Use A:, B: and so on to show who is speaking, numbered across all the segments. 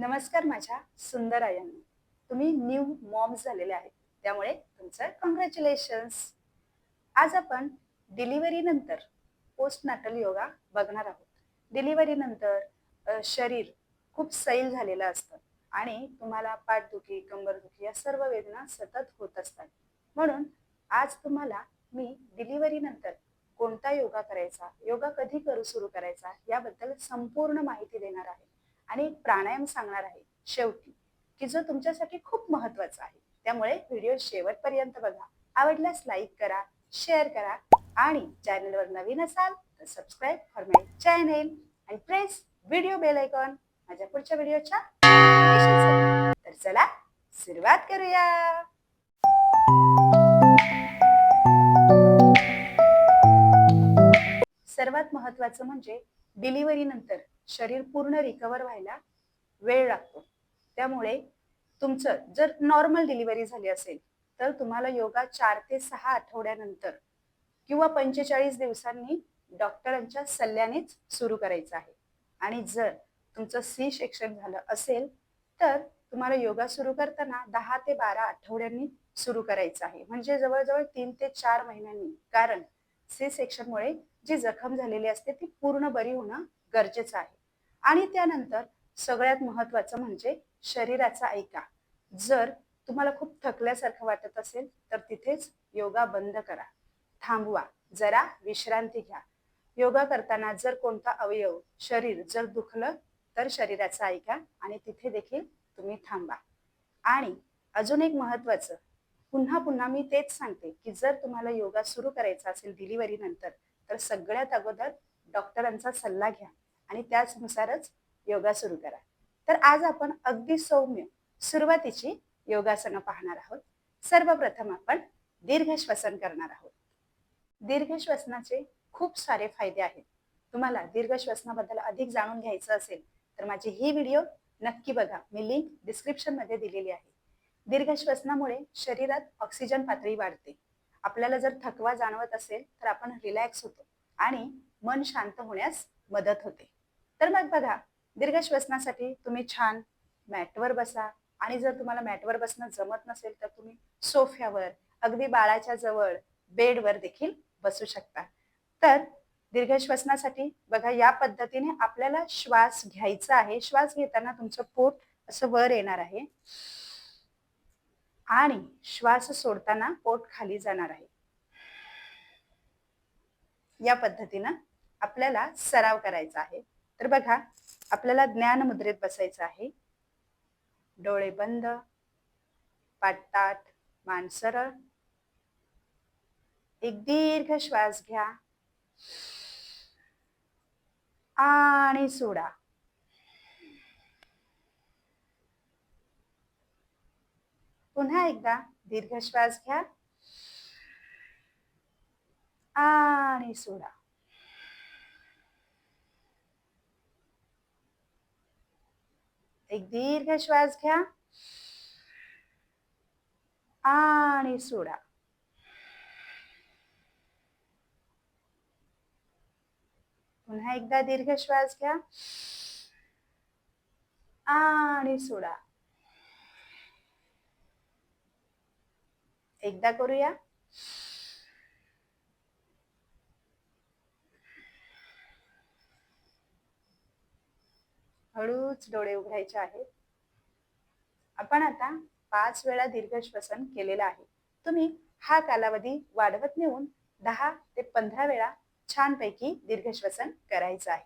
A: नमस्कार माझ्या सुंदर आयांनी. तुम्ही न्यू मॉम झालेले आहेत. त्यामुळे तुमचं कॉंग्रॅच्युलेशन्स आज आपण डिलिव्हरी नंतर पोस्ट नाटल योगा बघणार आहोत. डिलिव्हरी नंतर शरीर खूप सैल झालेलं असतं आणि तुम्हाला पाठदुखी कंबरदुखी या सर्व वेदना सतत होत असतात. म्हणून आज तुम्हाला मी डिलिव्हरी नंतर कोणता योगा करायचा योगा कधी करू सुरू करायचा याबद्दल संपूर्ण माहिती देणार आहे. आणि एक प्राणायाम सांगणार आहे शेवटी की जो तुमच्यासाठी खूप महत्त्वाचा आहे. त्यामुळे व्हिडिओ शेवटपर्यंत बघा. आवडल्यास लाईक करा शेअर करा आणि चॅनलवर नवीन असाल तर सबस्क्राईब फॉर माय चॅनेल आणि प्रेस व्हिडिओ बेल आयकॉन. माझ्या पुढच्या व्हिडिओच्या तर चला सुरुवात करूया. सर्वात महत्वाचं म्हणजे डिलिव्हरी नंतर. शरीर पूर्ण रिकवर व्हायला वेळ लागतो. त्यामुळे तुमचं जर नॉर्मल डिलिव्हरी झाली असेल तर तुम्हाला योगा चार ते सहा आठवड्यानंतर किंवा पंचेचाळीस दिवसांनी डॉक्टरांच्या सल्ल्यानेच सुरू करायचं आहे. आणि जर तुमचं सी सेक्शन झालं असेल तर तुम्हाला योगा सुरू करताना दहा ते बारा आठवड्यांनी सुरू करायचं आहे. म्हणजे जवळजवळ तीन ते चार महिन्यांनी. कारण सी सेक्शनमुळे जी जखम झालेली असते ती पूर्ण बरी होणं गरजेचं आहे. आणि त्यानंतर सगळ्यात महत्वाचं म्हणजे शरीराचा ऐका. जर तुम्हाला खूप थकल्यासारखं वाटत असेल तर तिथेच योगा बंद करा. थांबवा जरा विश्रांती घ्या. योगा करताना जर कोणता अवयव शरीर जर दुखलं तर शरीराचा ऐका आणि तिथे देखील तुम्ही थांबा. आणि अजून एक महत्वाचं पुन्हा पुन्हा मी तेच सांगते की जर तुम्हाला योगा सुरू करायचा असेल डिलिव्हरी नंतर तर सगळ्यात अगोदर डॉक्टरांचा सल्ला घ्या. आणि त्याचनुसारच योगा सुरू करा. तर आज आपण अगदी सौम्य सुरुवातीची योगासनं पाहणार आहोत. सर्वप्रथम आपण दीर्घ श्वसन करणार आहोत. दीर्घ श्वसनाचे खूप सारे फायदे आहेत. तुम्हाला दीर्घ श्वसनाबद्दल अधिक जाणून घ्यायचं असेल तर माझी ही व्हिडिओ नक्की बघा. मी लिंक डिस्क्रिप्शनमध्ये दिलेली आहे. दीर्घ श्वसनामुळे शरीरात ऑक्सिजन पातळी वाढते. आपल्याला जर थकवा जाणवत असेल तर आपण रिलॅक्स होतो आणि मन शांत होण्यास मदत होते. तर मग बघा दीर्घ श्वसनासाठी तुम्ही छान मॅटवर बसा आणि जर तुम्हाला मॅटवर बसणं जमत नसेल तर तुम्ही सोफ्यावर अगदी बाळाच्या जवळ बेडवर देखील बसू शकता. तर दीर्घ श्वसनासाठी बघा या पद्धतीने आपल्याला श्वास घ्यायचा आहे. श्वास घेताना तुमचं पोट असं वर येणार आहे. आणि श्वास सोडताना पोट खाली जाणार आहे. या पद्धतीनं आपल्याला सराव करायचा आहे. तर बघा आपल्याला ज्ञान मुद्रेत बसायचं आहे. डोळे बंद पाटताट मान सरळ. एक दीर्घ श्वास घ्या. आणि सोडा. पुन्हा एकदा दीर्घ श्वास घ्या. आणि सोडा. एक दीर्घ श्वास घ्या. आणि सोडा. पुन्हा एकदा दीर्घ श्वास घ्या. आणि सोडा. एकदा करूया. हळूच डोळे उघडायचे आहेत. आपण आता पाच वेळा दीर्घ श्वसन केलेलं आहे. तुम्ही हा कालावधी वाढवत नेऊन दहा ते पंधरा वेळा छानपैकी दीर्घ श्वसन करायचं आहे.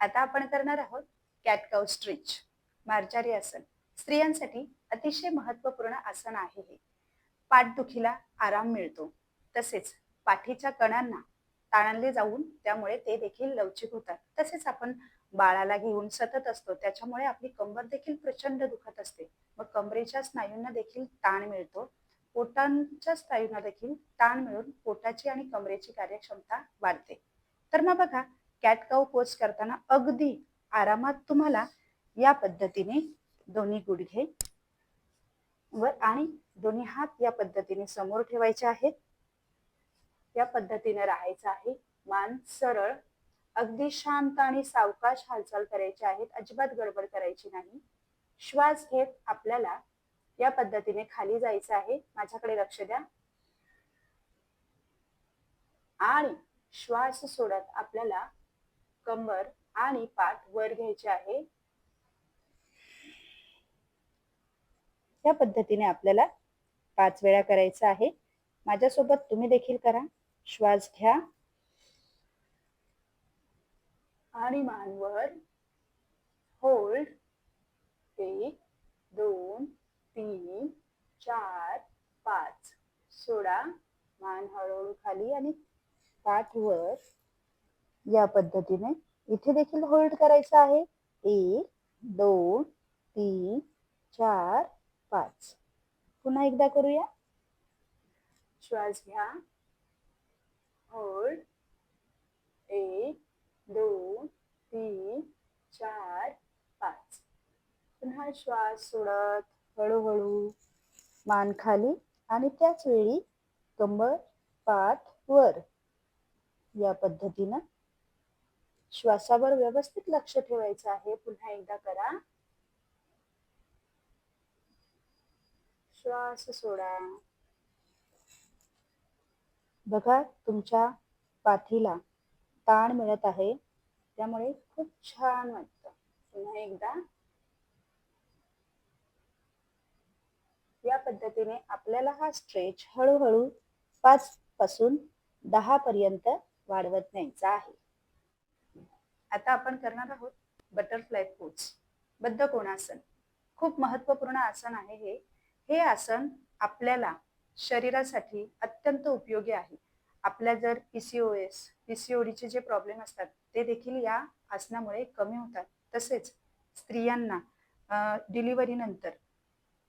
A: आता आपण करणार आहोत कॅटकाउ स्ट्रिच. मार्जारी आसन. स्त्रियांसाठी अतिशय महत्त्वपूर्ण आसन आहे हे. पाठदुखीला आराम मिळतो. तसेच पाठीच्या कणांना ताणले जाऊन त्यामुळे ते देखील लवचिक होतात. तसेच आपण बाळाला घेऊन सतत असतो. त्याच्यामुळे आपली कंबर देखील प्रचंड दुखत असते. मग कमरेच्या स्नायूंना देखील ताण मिळतो. पोटांच्या स्नायूंना देखील ताण मिळून पोटाची आणि कमरेची कार्यक्षमता वाढते. तर मग बघा कॅटकाऊ पोच करताना अगदी आरामात तुम्हाला या पद्धतीने दोन्ही गुडघे व आणि दोन्ही हात या पद्धतीने समोर ठेवायचे आहेत. या पद्धतीने राहायचं आहे. मान सरळ अगदी शांत आणि सावकाश हालचाल करायची आहेत अजिबात गडबड करायची नाही. श्वास घेत आपल्याला या पद्धतीने खाली जायचं आहे. माझ्याकडे लक्ष द्या. आणि श्वास सोडत आपल्याला कंबर आणि पाठ वर घ्यायचे आहे. या पद्धतीने आपल्याला पाच वेळा करायचं आहे. माझ्यासोबत तुम्ही देखील करा. श्वास घ्या. आणि मानवर. होल्ड एक दोन तीन चार पाच. सोडा. मान हळूहळू खाली आणि पाठ वर. या पद्धतीने इथे देखील होल्ड करायचं आहे. एक दोन तीन चार पाच. पुन्हा एकदा करूया. श्वास घ्या. होल्ड एक दोन तीन चार पाच. पुन्हा श्वास सोडत हळूहळू मान खाली आणि त्याच वेळी कंबर पाठ वर. या पद्धतीनं श्वासावर व्यवस्थित लक्ष ठेवायचं आहे. पुन्हा एकदा करा. श्वास सोडा. बघा तुमच्या पाठीला ताण मिळत आहे. त्यामुळे खूप छान वाटतं. पुन्हा एकदा. या पद्धतीने आपल्याला हा स्ट्रेच हळूहळू पाच पासून दहा पर्यंत वाढवत न्यायचा आहे. आता आपण करणार आहोत बटरफ्लाय पोच बद्ध कोणासन? खूप महत्त्वपूर्ण आसन आहे हे. हे आसन आपल्याला शरीरासाठी अत्यंत उपयोगी आहे. आपल्या जर पीसीओएस पीसीओडीचे जे प्रॉब्लेम असतात ते देखील या आसनामुळे कमी होतात. तसेच स्त्रियांना डिलिव्हरी नंतर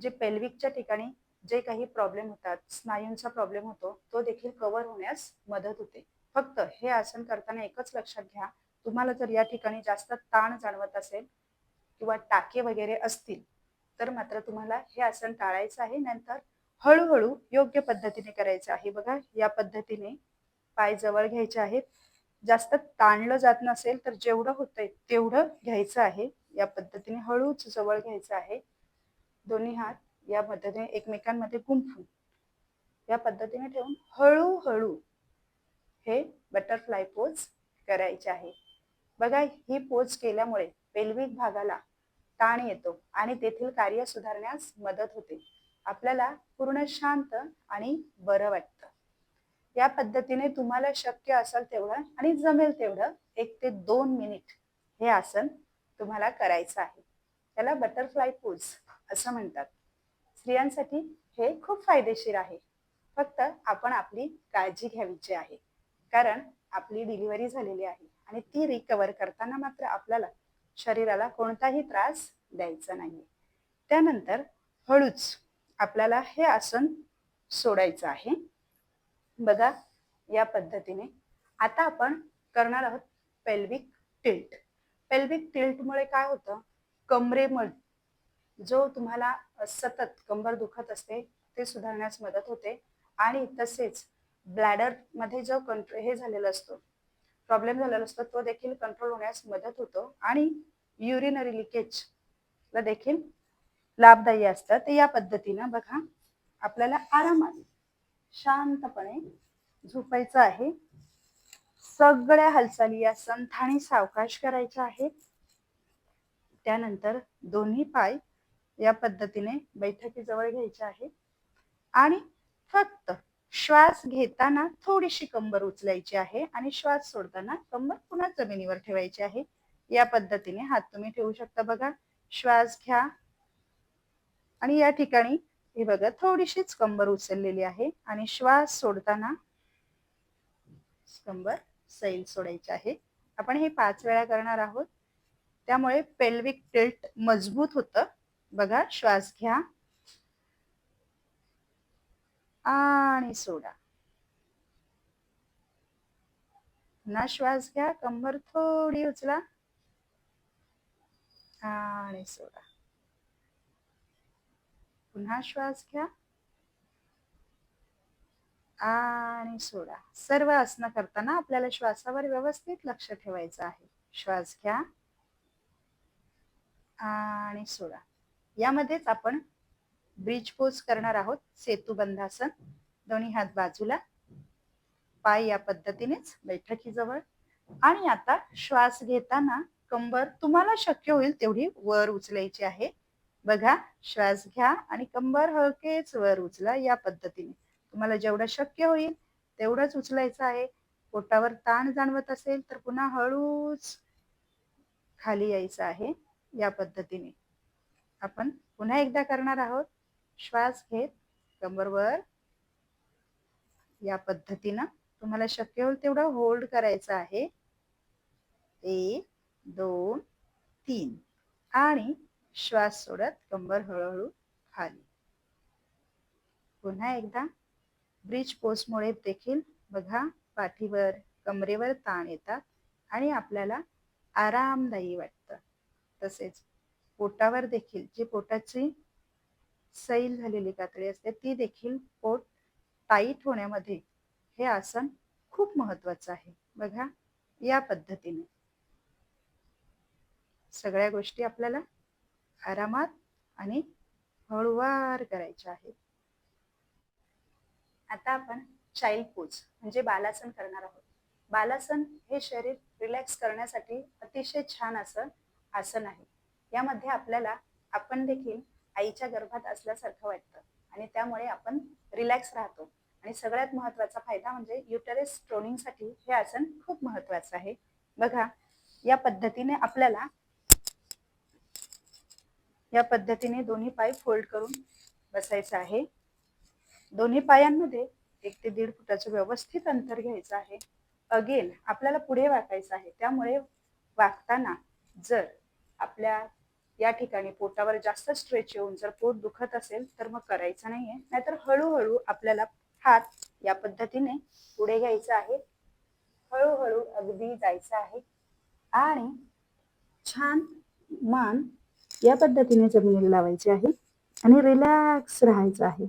A: जे पेल्विकच्या ठिकाणी जे काही प्रॉब्लेम होतात स्नायूंचा प्रॉब्लेम होतो तो देखील कव्हर होण्यास मदत होते. फक्त हे आसन करताना एकच लक्षात घ्या तुम्हाला जर या ठिकाणी जास्त ताण जाणवत असेल किंवा टाके वगैरे असतील तर मात्र तुम्हाला हे आसन टाळायचं आहे. नंतर हळूहळू योग्य पद्धतीने करायचं आहे. बघा या पद्धतीने पाय जवळ घ्यायचे आहेत. जास्त ताणलं जात नसेल तर जेवढं होतंय तेवढं घ्यायचं आहे. या पद्धतीने हळूच जवळ घ्यायचं आहे. दोन्ही हात या पद्धतीने एकमेकांमध्ये गुंफून. या पद्धतीने ठेवून हळूहळू हे बटरफ्लाय पोज करायचे आहे. बघा ही पोज केल्यामुळे पेल्विक भागाला ताण येतो आणि तेथील कार्य सुधारण्यास मदत होते. आपल्याला पूर्ण शांत आणि बरं वाटतं. या पद्धतीने तुम्हाला शक्य असेल तेवढं आणि जमेल तेवढं एक ते दोन मिनिट हे आसन तुम्हाला करायचं आहे. त्याला बटरफ्लाय पोज असं म्हणतात. स्त्रियांसाठी हे खूप फायदेशीर आहे. फक्त आपण आपली काळजी घ्यावीची आहे. कारण आपली डिलिव्हरी झालेली आहे आणि ती रिकवर करताना मात्र आपल्याला शरीराला कोणताही त्रास द्यायचा नाही त्यानंतर हळूच आपल्याला हे आसन सोडायचं आहे. बघा या पद्धतीने. आता आपण करणार आहोत पेल्विक टिल्ट पेल्विक टिल्टमुळे काय होतं? कमरेमुळे जो तुम्हाला सतत कंबर दुखत असते ते सुधारण्यास मदत होते. आणि तसेच ब्लॅडरमध्ये जो कंट्रोल हे झालेला असतो प्रॉब्लेम झालेला असतो तो देखील कंट्रोल होण्यास मदत होतो. आणि युरिनरी लिकेज ला देखील लाभदायी असतं तर या पद्धतीनं बघा आपल्याला आरामात शांतपणे झोपायचं आहे. सगळ्या हालचाली या संथाने सावकाश करायच्या आहेत. त्यानंतर दोन्ही पाय या पद्धतीने बैठकीजवळ घ्यायचे आहे आणि फक्त श्वास घेताना थोडीशी कंबर उचलायची आहे आणि श्वास सोडताना कंबर पुन्हा जमिनीवर ठेवायची आहे. या पद्धतीने हात तुम्ही ठेवू शकता बघा. श्वास घ्या. आणि या ठिकाणी हे बघा थोडीशीच कंबर उचललेली आहे आणि श्वास सोडताना कंबर सैल सोडायची आहे. आपण हे पाच वेळा करणार आहोत. त्यामुळे पेल्विक टिल्ट मजबूत होतं. बघा श्वास घ्या. आणि सोडा. पुन्हा श्वास घ्या. कंबर थोडी उचला. आणि सोडा. पुन्हा श्वास घ्या. आणि सोडा. सर्व आसनं करताना आपल्याला श्वासावर व्यवस्थित लक्ष ठेवायचं आहे. श्वास घ्या. आणि सोडा. यामध्येच आपण ब्रिज पोज करणार आहोत. सेतुबंधासन दोन्ही हात बाजूला. पाय या पद्धतीनेच बैठकीजवळ. आणि आता श्वास घेताना कंबर तुम्हाला शक्य होईल तेवढी वर उचलायची आहे. बघा श्वास घ्या आणि कंबर हलकेच वर उचला या पद्धतीने. तुम्हाला जेवढं शक्य होईल तेवढंच उचलायचं आहे. पोटावर ताण जाणवत असेल तर पुन्हा हळूच खाली यायचं आहे या पद्धतीने. आपण पुन्हा एकदा करणार आहोत. श्वास घेत कंबरवर या पद्धतीनं तुम्हाला शक्य होईल तेवढं होल्ड करायचं आहे. एक दोन तीन. आणि श्वास सोडत कंबर हळूहळू खाली. पुन्हा एकदा ब्रिज पोस्टमुळे देखील बघा पाठीवर कमरेवर ताण येतात आणि आपल्याला आरामदायी वाटतं. तसेच पोटावर देखील जी पोटाची सैल झालेली कातडी असते ती देखील पोट टाईट होण्यामध्ये हे आसन खूप महत्वाचं आहे. बघा या पद्धतीने. सगळ्या गोष्टी आपल्याला आरामात आणि हळूवार करायचे आहे. आता आपण चाइल्ड पोज म्हणजे बालासन करणार आहोत. बालासन हे शरीर रिलॅक्स करण्यासाठी अतिशय छान असं आसन आहे. यामध्ये आपल्याला आपण देखील आईच्या गर्भात असल्यासारखं वाटतं आणि त्यामुळे आपण रिलॅक्स राहतो. आणि सगळ्यात महत्त्वाचा फायदा म्हणजे युटरेस साठी हे आसन खूप महत्वाचं आहे. बघा या पद्धतीने आपल्याला या पद्धतीने दोन्ही पाय फोल्ड करून बसायचं आहे. दोन्ही पायांमध्ये एक ते दीड फुटाचं व्यवस्थित अंतर घ्यायचं आहे. अगेन आपल्याला पुढे वाकायचं आहे. त्यामुळे वाकताना जर आपल्या या ठिकाणी पोटावर जास्त स्ट्रेच येऊन जर पोट दुखत असेल तर मग करायचं नाहीये. नाहीतर हळूहळू आपल्याला हात या पद्धतीने पुढे घ्यायचा आहे. हळूहळू अगदी जायचं आहे. आणि छान मान या पद्धतीने जमिनीला लावायची आहे आणि रिलॅक्स राहायचं आहे.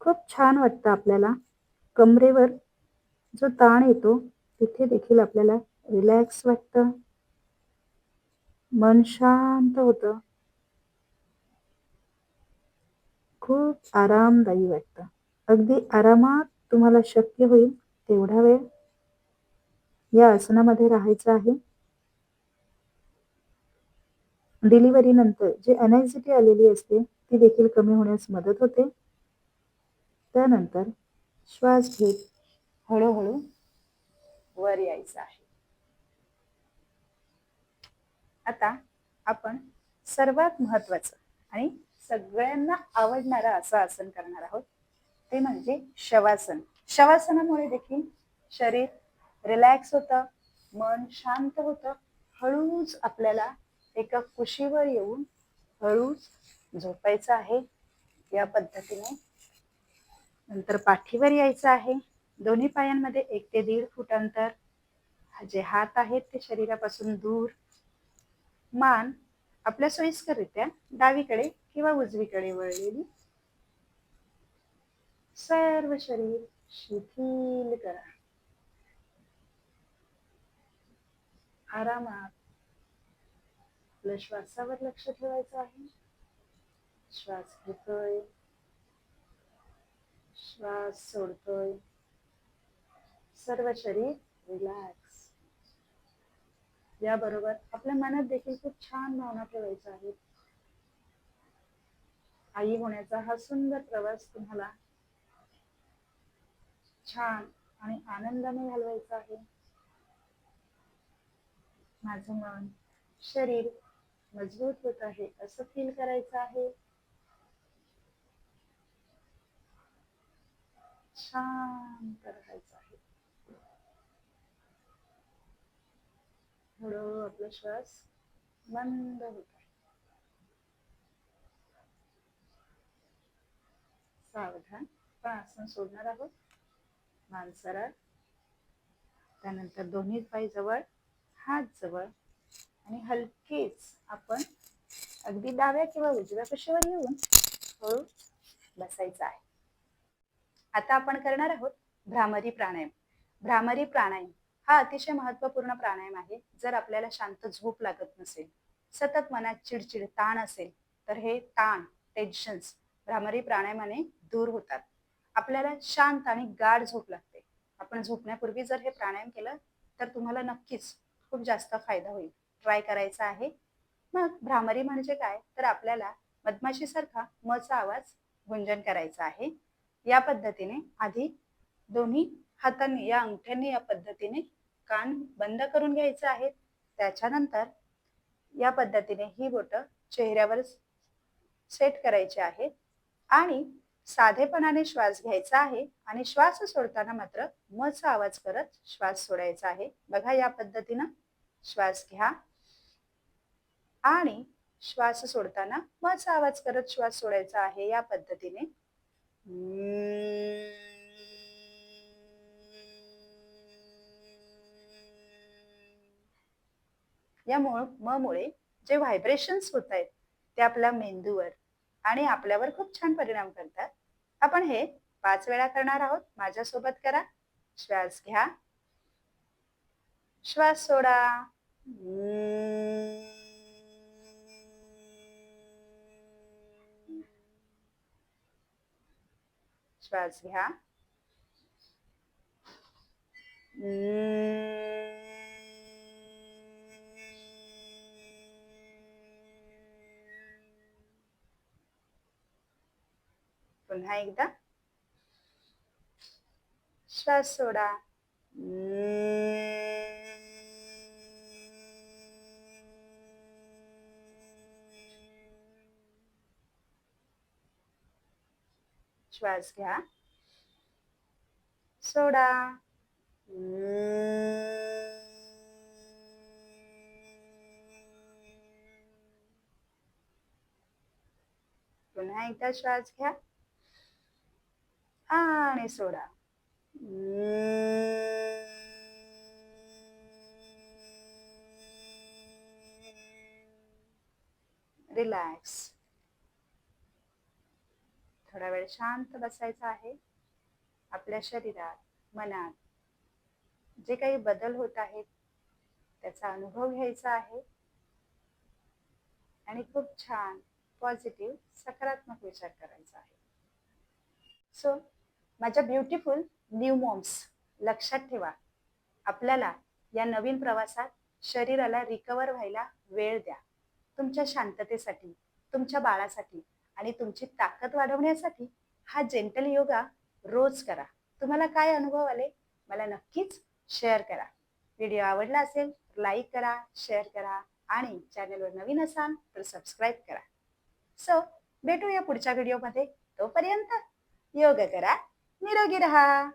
A: खूप छान वाटतं आपल्याला. कमरेवर जो ताण येतो तिथे देखील आपल्याला रिलॅक्स वाटतं. मन शांत होतं. खूप आरामदायी वाटतं. अगदी आरामात तुम्हाला शक्य होईल तेवढा वेळ या आसनामध्ये राहायचं आहे. डिलिव्हरी नंतर जे अनायझिटी आलेली असते ती देखील कमी होण्यास मदत होते. त्यानंतर श्वास घेत हळूहळू वर यायचं आहे. आता आपण सर्वात महत्वाचं आणि सगळ्यांना आवडणारा असं आसन करणार आहोत ते म्हणजे शवासन. शवासनामुळे देखील शरीर रिलॅक्स होतं मन शांत होतं हळूच आपल्याला एका कुशीवर येऊन हळूच झोपायचं आहे. या पद्धतीने नंतर पाठीवर यायचं आहे. दोन्ही पायांमध्ये एक ते दीड फूट अंतर. जे हात आहेत ते शरीरापासून दूर. मान आपल्या सोयीस्कररित्या डावीकडे किंवा उजवीकडे वळलेली सर्व शरीर शिथिल करा. आरामात आपल्या श्वासावर लक्ष ठेवायचं आहे. श्वास घेतोय. श्वास सोडतोय. सर्व शरीर रिलॅक्स याबरोबर आपल्या मनात देखील खूप छान भावना ठेवायच्या आहेत. आई होण्याचा हा सुंदर प्रवास तुम्हाला छान आणि आनंदाने घालवायचा आहे. माझं मन शरीर मजबूत होत आहे. असं फील करायचं आहे. शांत राहायचं आहे. हळूहळू आपला श्वास मंद होत आहे. सावधान पण आसन सोडणार आहोत. मान त्यानंतर दोन्ही पाय जवळ हात जवळ. आणि हलकेच आपण अगदी डाव्या किंवा उजव्या कशावर येऊन हळू बसायचं आहे. आता आपण करणार आहोत भ्रामरी प्राणायाम. भ्रामरी प्राणायाम हा अतिशय महत्त्वपूर्ण प्राणायाम आहे. जर आपल्याला शांत झोप लागत नसेल सतत मनात चिडचिड ताण असेल तर हे ताण टेन्शन्स भ्रामरी प्राणायामाने दूर होतात. आपल्याला शांत आणि गाढ झोप लागते. आपण झोपण्यापूर्वी जर हे प्राणायाम केलं तर तुम्हाला नक्कीच खूप जास्त फायदा होईल. ट्राय करायचा आहे. मग भ्रामरी म्हणजे काय? तर आपल्याला मधमाशीसारखा मचा आवाज गुंजन करायचा आहे. या पद्धतीने आधी दोन्ही हातांनी या अंगठ्यांनी या पद्धतीने कान बंद करून घ्यायचे आहेत त्याच्यानंतर या पद्धतीने ही बोट चेहऱ्यावर सेट करायची आहे. आणि साधेपणाने श्वास घ्यायचा आहे आणि श्वास सोडताना मात्र मचा आवाज करत श्वास सोडायचा आहे. बघा या पद्धतीनं श्वास घ्या. आणि श्वास सोडताना मचा आवाज करत श्वास सोडायचा आहे या पद्धतीने. या म मुळे जे व्हायब्रेशन्स होत आहेत ते आपल्या मेंदूवर आणि आपल्यावर खूप छान परिणाम करतात. आपण हे पाच वेळा करणार आहोत. माझ्यासोबत करा. श्वास घ्या. श्वास सोडा श्वास घ्या. पुन्हा एकदा. श्वास सोडा श्वास घ्या. सोडा. पुन्हा एकदा श्वास घ्या. आणि सोडा. रिलॅक्स. थोडा वेळ शांत बसायचं आहे. आपल्या शरीरात मनात जे काही बदल होत आहेत त्याचा अनुभव घ्यायचा आहे. आणि खूप छान पॉझिटिव्ह सकारात्मक विचार करायचा आहे. सो माझ्या ब्युटिफुल न्यू मॉम्स लक्षात ठेवा. आपल्याला या नवीन प्रवासात शरीराला रिकवर व्हायला वेळ द्या. तुमच्या शांततेसाठी तुमच्या बाळासाठी आणि तुमची ताकद वाढवण्यासाठी हा जेंटल योगा रोज करा. तुम्हाला काय अनुभव आले? मला नक्कीच शेअर करा. व्हिडिओ आवडला असेल तर लाईक करा शेअर करा आणि चॅनलवर नवीन असाल तर सबस्क्राईब करा. सो भेटूया पुढच्या व्हिडिओमध्ये तोपर्यंत योग करा निरोगी रहा.